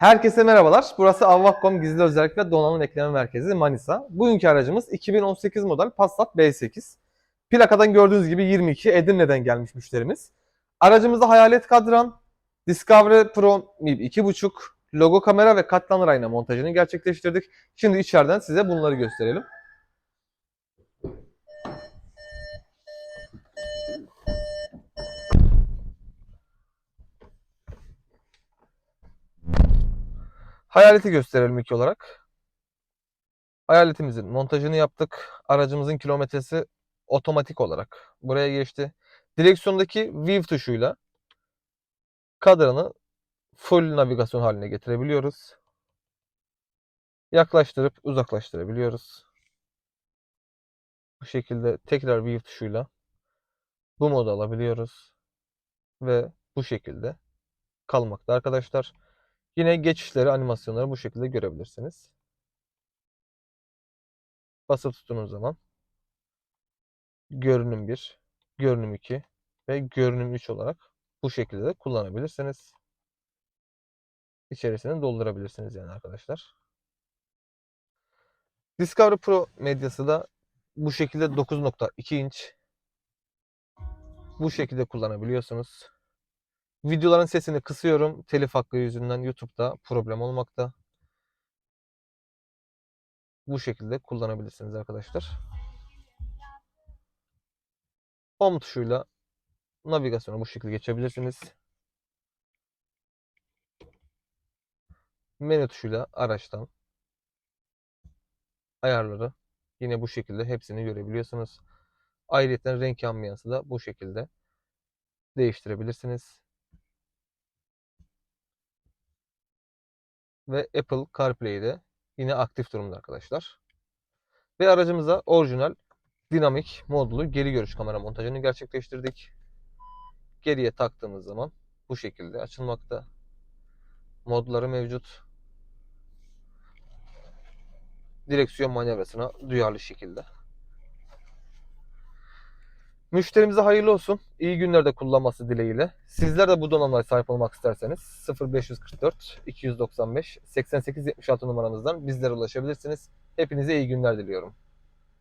Herkese merhabalar. Burası Avvak.com gizli özellik ve donanım ekleme merkezi Manisa. Bugünkü aracımız 2018 model Passat B8. Plakadan gördüğünüz gibi 22 Edirne'den gelmiş müşterimiz. Aracımızda hayalet kadran, Discovery Pro MIB 2.5, logo kamera ve katlanır ayna montajını gerçekleştirdik. Şimdi içeriden size bunları gösterelim. Hayaleti gösterelim ilk olarak. Hayaletimizin montajını yaptık. Aracımızın kilometresi otomatik olarak buraya geçti. Direksiyondaki Wave tuşuyla kadranı full navigasyon haline getirebiliyoruz. Yaklaştırıp uzaklaştırabiliyoruz. Bu şekilde tekrar Wave tuşuyla bu modu alabiliyoruz. Ve bu şekilde kalmakta arkadaşlar. Yine geçişleri, animasyonları bu şekilde görebilirsiniz. Basıp tuttuğunuz zaman görünüm 1, görünüm 2 ve görünüm 3 olarak bu şekilde de kullanabilirsiniz. İçerisini doldurabilirsiniz yani arkadaşlar. Discovery Pro medyası da bu şekilde 9.2 inç. Bu şekilde kullanabiliyorsunuz. Videoların sesini kısıyorum. Telif hakkı yüzünden YouTube'da problem olmakta. Bu şekilde kullanabilirsiniz arkadaşlar. Home tuşuyla navigasyona bu şekilde geçebilirsiniz. Menü tuşuyla araçtan ayarları yine bu şekilde hepsini görebiliyorsunuz. Ayrıca renk ambiyansı da bu şekilde değiştirebilirsiniz. Ve Apple CarPlay'de yine aktif durumda arkadaşlar. Ve aracımıza orijinal dinamik modlu geri görüş kamera montajını gerçekleştirdik. Geriye taktığımız zaman bu şekilde açılmakta. Modları mevcut. Direksiyon manevrasına duyarlı şekilde. Müşterimize hayırlı olsun. İyi günlerde kullanması dileğiyle. Sizler de bu donanımlara sahip olmak isterseniz 0544 295 88 76 numaramızdan bizlere ulaşabilirsiniz. Hepinize iyi günler diliyorum.